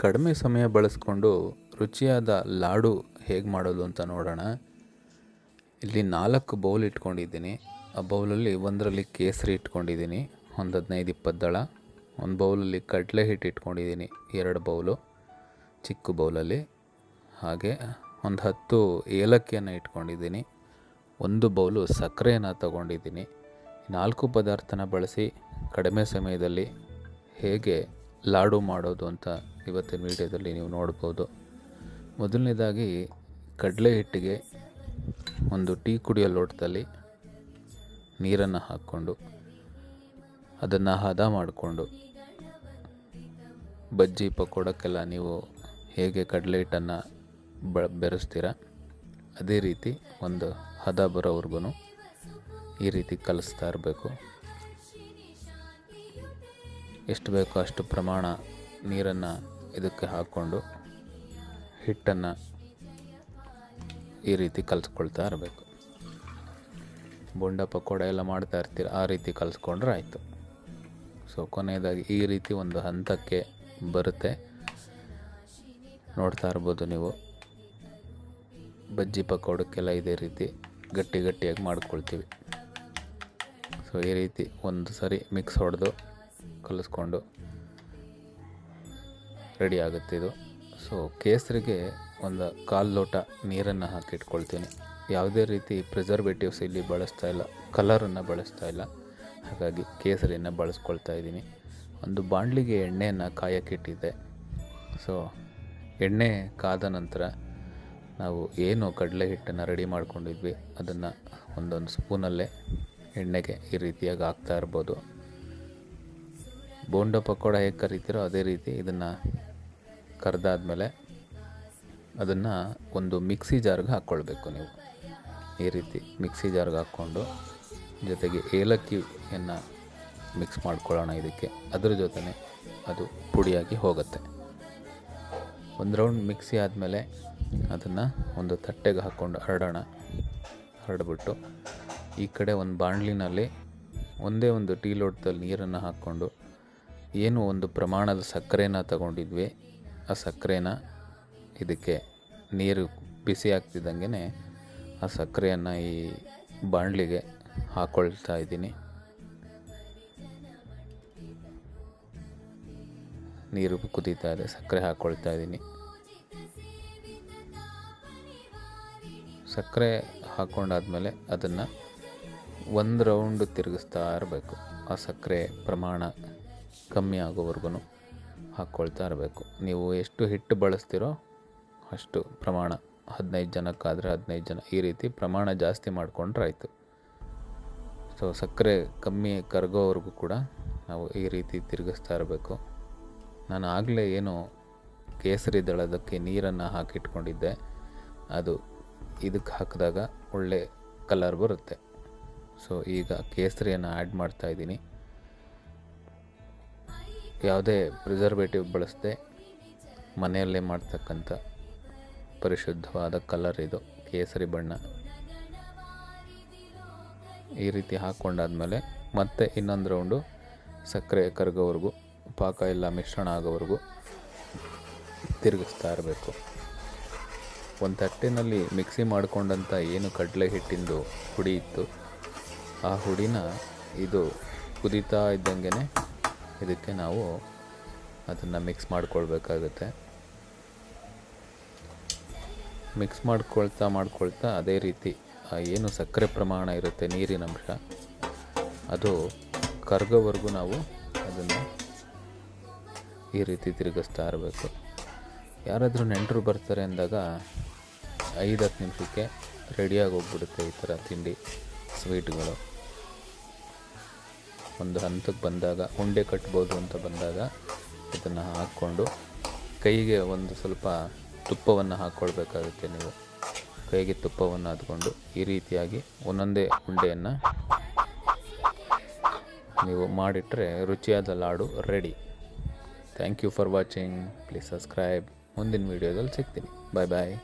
ಕಡಿಮೆ ಸಮಯ ಬಳಸ್ಕೊಂಡು ರುಚಿಯಾದ ಲಾಡು ಹೇಗೆ ಮಾಡೋದು ಅಂತ ನೋಡೋಣ. ಇಲ್ಲಿ ನಾಲ್ಕು ಬೌಲ್ ಇಟ್ಕೊಂಡಿದ್ದೀನಿ. ಆ ಬೌಲಲ್ಲಿ ಒಂದರಲ್ಲಿ ಕೇಸರಿ ಇಟ್ಕೊಂಡಿದ್ದೀನಿ. ಒಂದು ಹದಿನೈದು ಇಪ್ಪತ್ತು ದಳ. ಒಂದು ಬೌಲಲ್ಲಿ ಕಡಲೆ ಹಿಟ್ಟು ಇಟ್ಕೊಂಡಿದ್ದೀನಿ. ಎರಡು ಬೌಲು ಚಿಕ್ಕ ಬೌಲಲ್ಲಿ. ಹಾಗೆ ಒಂದು ಹತ್ತು ಏಲಕ್ಕಿಯನ್ನು ಇಟ್ಕೊಂಡಿದ್ದೀನಿ. ಒಂದು ಬೌಲು ಸಕ್ಕರೆಯನ್ನು ತಗೊಂಡಿದ್ದೀನಿ. ನಾಲ್ಕು ಪದಾರ್ಥನ ಬಳಸಿ ಕಡಿಮೆ ಸಮಯದಲ್ಲಿ ಹೇಗೆ ಲಾಡು ಮಾಡೋದು ಅಂತ ಇವತ್ತಿನ ವಿಡಿಯೋದಲ್ಲಿ ನೀವು ನೋಡ್ಬೋದು. ಮೊದಲನೇದಾಗಿ ಕಡಲೆ ಹಿಟ್ಟಿಗೆ ಒಂದು ಟೀ ಕುಡಿಯೋ ಲೋಟದಲ್ಲಿ ನೀರನ್ನು ಹಾಕ್ಕೊಂಡು ಅದನ್ನು ಹದ ಮಾಡಿಕೊಂಡು ಬಜ್ಜಿ ಪಕೋಡಕ್ಕೆಲ್ಲ ನೀವು ಹೇಗೆ ಕಡಲೆ ಹಿಟ್ಟನ್ನು ಬ ಬೆರೆಸ್ತೀರ, ಅದೇ ರೀತಿ ಒಂದು ಹದ ಬರೋವರೆಗೂ ಈ ರೀತಿ ಕಲಿಸ್ತಾ ಇರಬೇಕು. ಎಷ್ಟು ಬೇಕೋ ಅಷ್ಟು ಪ್ರಮಾಣ ನೀರನ್ನು ಇದಕ್ಕೆ ಹಾಕ್ಕೊಂಡು ಹಿಟ್ಟನ್ನು ಈ ರೀತಿ ಕಲಿಸ್ಕೊಳ್ತಾ ಇರಬೇಕು. ಬೊಂಡ ಪಕೋಡ ಎಲ್ಲ ಮಾಡ್ತಾ ಇರ್ತೀರ, ಆ ರೀತಿ ಕಲಿಸ್ಕೊಂಡ್ರೆ ಆಯಿತು. ಸೊ ಕೊನೆಯದಾಗಿ ಈ ರೀತಿ ಒಂದು ಹಂತಕ್ಕೆ ಬರುತ್ತೆ. ನೋಡ್ತಾ ಇರ್ಬೋದು ನೀವು. ಬಜ್ಜಿ ಪಕೋಡಕ್ಕೆಲ್ಲ ಇದೇ ರೀತಿ ಗಟ್ಟಿ ಗಟ್ಟಿಯಾಗಿ ಮಾಡ್ಕೊಳ್ತೀವಿ. ಸೊ ಈ ರೀತಿ ಒಂದು ಸರಿ ಮಿಕ್ಸ್ ಹೊಡೆದು ಕಲಿಸ್ಕೊಂಡು ರೆಡಿ ಆಗುತ್ತೆ ಇದು. ಸೊ ಕೇಸರಿಗೆ ಒಂದು ಕಾಲು ಲೋಟ ನೀರನ್ನು ಹಾಕಿಟ್ಕೊಳ್ತೀನಿ ಯಾವುದೇ ರೀತಿ ಪ್ರಿಸರ್ವೇಟಿವ್ಸ್ ಇಲ್ಲಿ ಬಳಸ್ತಾ ಇಲ್ಲ ಕಲರನ್ನು ಬಳಸ್ತಾ ಇಲ್ಲ. ಹಾಗಾಗಿ ಕೇಸರಿಯನ್ನು ಬಳಸ್ಕೊಳ್ತಾ ಇದ್ದೀನಿ. ಒಂದು ಬಾಣಲಿಗೆ ಎಣ್ಣೆಯನ್ನು ಕಾಯಕ್ಕಿಟ್ಟಿದ್ದೆ ಸೊ ಎಣ್ಣೆ ಕಾದ ನಂತರ ನಾವು ಏನು ಕಡಲೆ ಹಿಟ್ಟನ್ನು ರೆಡಿ ಮಾಡ್ಕೊಂಡಿದ್ವಿ, ಅದನ್ನು ಒಂದೊಂದು ಸ್ಪೂನಲ್ಲೇ ಎಣ್ಣೆಗೆ ಈ ರೀತಿಯಾಗಿ ಹಾಕ್ತಾ ಇರ್ಬೋದು. ಬೋಂಡ ಪಕೋಡ ಹೇಗೆ ಕರಿತೀರೋ ಅದೇ ರೀತಿ ಇದನ್ನು ಕರೆದಾದ್ಮೇಲೆ ಅದನ್ನು ಒಂದು ಮಿಕ್ಸಿ ಜಾರ್ಗೆ ಹಾಕ್ಕೊಳ್ಬೇಕು ನೀವು. ಈ ರೀತಿ ಮಿಕ್ಸಿ ಜಾರ್ಗೆ ಹಾಕ್ಕೊಂಡು ಜೊತೆಗೆ ಏಲಕ್ಕಿಯನ್ನು ಮಿಕ್ಸ್ ಮಾಡ್ಕೊಳ್ಳೋಣ ಇದಕ್ಕೆ. ಅದ್ರ ಜೊತೆನೆ ಅದು ಪುಡಿಯಾಗಿ ಹೋಗುತ್ತೆ. ಒಂದು ರೌಂಡ್ ಮಿಕ್ಸಿ ಆದಮೇಲೆ ಅದನ್ನು ಒಂದು ತಟ್ಟೆಗೆ ಹಾಕ್ಕೊಂಡು ಹರಡೋಣ. ಹರಡ್ಬಿಟ್ಟು ಈ ಕಡೆ ಒಂದು ಬಾಣಲಿನಲ್ಲಿ ಒಂದೇ ಒಂದು ಟೀ ಲೋಟದಲ್ಲಿ ನೀರನ್ನು ಹಾಕ್ಕೊಂಡು ಏನು ಒಂದು ಪ್ರಮಾಣದ ಸಕ್ಕರೆಯನ್ನು ತಗೊಂಡಿದ್ವಿ ಆ ಸಕ್ಕರೆನ ಇದಕ್ಕೆ ನೀರು ಬಿಸಿ ಆಗ್ತಿದ್ದಂಗೆ ಆ ಸಕ್ಕರೆಯನ್ನು ಈ ಬಾಣಲಿಗೆ ಹಾಕ್ಕೊಳ್ತಾ ಇದ್ದೀನಿ. ನೀರು ಕುದೀತಾ ಇದೆ, ಸಕ್ಕರೆ ಹಾಕ್ಕೊಳ್ತಾ ಇದ್ದೀನಿ. ಸಕ್ಕರೆ ಹಾಕ್ಕೊಂಡಾದ್ಮೇಲೆ ಅದನ್ನು ಒಂದು ರೌಂಡ್ ತಿರುಗಿಸ್ತಾ ಇರಬೇಕು. ಆ ಸಕ್ಕರೆ ಪ್ರಮಾಣ ಕಮ್ಮಿ ಆಗೋವರೆಗೂ ಹಾಕ್ಕೊಳ್ತಾ ಇರಬೇಕು ನೀವು ಎಷ್ಟು ಹಿಟ್ಟು ಬಳಸ್ತೀರೋ ಅಷ್ಟು ಪ್ರಮಾಣ, ಹದಿನೈದು ಜನಕ್ಕಾದರೆ ಹದಿನೈದು ಜನ, ಈ ರೀತಿ ಪ್ರಮಾಣ ಜಾಸ್ತಿ ಮಾಡಿಕೊಂಡ್ರೆ ಆಯಿತು. ಸೊ ಸಕ್ಕರೆ ಕಮ್ಮಿ ಕರಗೋವರೆಗೂ ಕೂಡ ನಾವು ಈ ರೀತಿ ತಿರುಗಿಸ್ತಾ ಇರಬೇಕು ನಾನು ಆಗಲೇ ಏನು ಕೇಸರಿ ದಳದಕ್ಕೆ ನೀರನ್ನು ಹಾಕಿಟ್ಕೊಂಡಿದ್ದೆ. ಅದು ಇದಕ್ಕೆ ಹಾಕಿದಾಗ ಒಳ್ಳೆ ಕಲರ್ ಬರುತ್ತೆ. ಸೊ ಈಗ ಕೇಸರಿಯನ್ನು ಆ್ಯಡ್ ಮಾಡ್ತಾ ಇದ್ದೀನಿ ಯಾವುದೇ ಪ್ರಿಸರ್ವೇಟಿವ್ ಬಳಸದೆ ಮನೆಯಲ್ಲೇ ಮಾಡ್ತಕ್ಕಂಥ ಪರಿಶುದ್ಧವಾದ ಕಲರ್ ಇದು, ಕೇಸರಿ ಬಣ್ಣ. ಈ ರೀತಿ ಹಾಕ್ಕೊಂಡಾದ್ಮೇಲೆ ಮತ್ತೆ ಇನ್ನೊಂದು ರೌಂಡು ಸಕ್ಕರೆ ಕರಗೋವರೆಗೂ, ಪಾಕ ಎಲ್ಲ ಮಿಶ್ರಣ ಆಗೋವರೆಗೂ ತಿರುಗಿಸ್ತಾ ಇರಬೇಕು. ಒಂದು ತಟ್ಟೆನಲ್ಲಿ ಮಿಕ್ಸಿ ಮಾಡಿಕೊಂಡಂಥ ಏನು ಕಡಲೆ ಹಿಟ್ಟಿಂದು ಹುಡಿ ಇತ್ತು, ಆ ಹುಡಿನ ಇದು ಕುದೀತಾ ಇದ್ದಂಗೆ ಇದಕ್ಕೆ ನಾವು ಅದನ್ನು ಮಿಕ್ಸ್ ಮಾಡ್ಕೊಳ್ಬೇಕಾಗುತ್ತೆ. ಮಿಕ್ಸ್ ಮಾಡ್ಕೊಳ್ತಾ ಮಾಡ್ಕೊಳ್ತಾ ಅದೇ ರೀತಿ ಏನು ಸಕ್ಕರೆ ಪ್ರಮಾಣ ಇರುತ್ತೆ ನೀರಿನ ಅಂಶ, ಅದು ಕರ್ಗೋವರೆಗೂ ನಾವು ಅದನ್ನು ಈ ರೀತಿ ತಿರುಗಿಸ್ತಾ ಇರಬೇಕು. ಯಾರಾದರೂ ನೆಂಟರು ಬರ್ತಾರೆ ಅಂದಾಗ ಐದು ಹತ್ತು ನಿಮಿಷಕ್ಕೆ ರೆಡಿಯಾಗಿ ಹೋಗ್ಬಿಡುತ್ತೆ ಈ ಥರ ತಿಂಡಿ, ಸ್ವೀಟ್ಗಳು. ಒಂದು ಹಂತಕ್ಕೆ ಬಂದಾಗ, ಉಂಡೆ ಕಟ್ಬೋದು ಅಂತ ಬಂದಾಗ ಇದನ್ನು ಹಾಕ್ಕೊಂಡು ಕೈಗೆ ಒಂದು ಸ್ವಲ್ಪ ತುಪ್ಪವನ್ನು ಹಾಕ್ಕೊಳ್ಬೇಕಾಗುತ್ತೆ ನೀವು. ಕೈಗೆ ತುಪ್ಪವನ್ನು ಹತ್ಕೊಂಡು ಈ ರೀತಿಯಾಗಿ ಒಂದೊಂದೇ ಉಂಡೆಯನ್ನು ನೀವು ಮಾಡಿಟ್ರೆ ರುಚಿಯಾದ laddu ready. Thank you for watching please subscribe ಮುಂದಿನ ವೀಡಿಯೋದಲ್ಲಿ ಸಿಗ್ತೀನಿ. ಬಾಯ್ ಬಾಯ್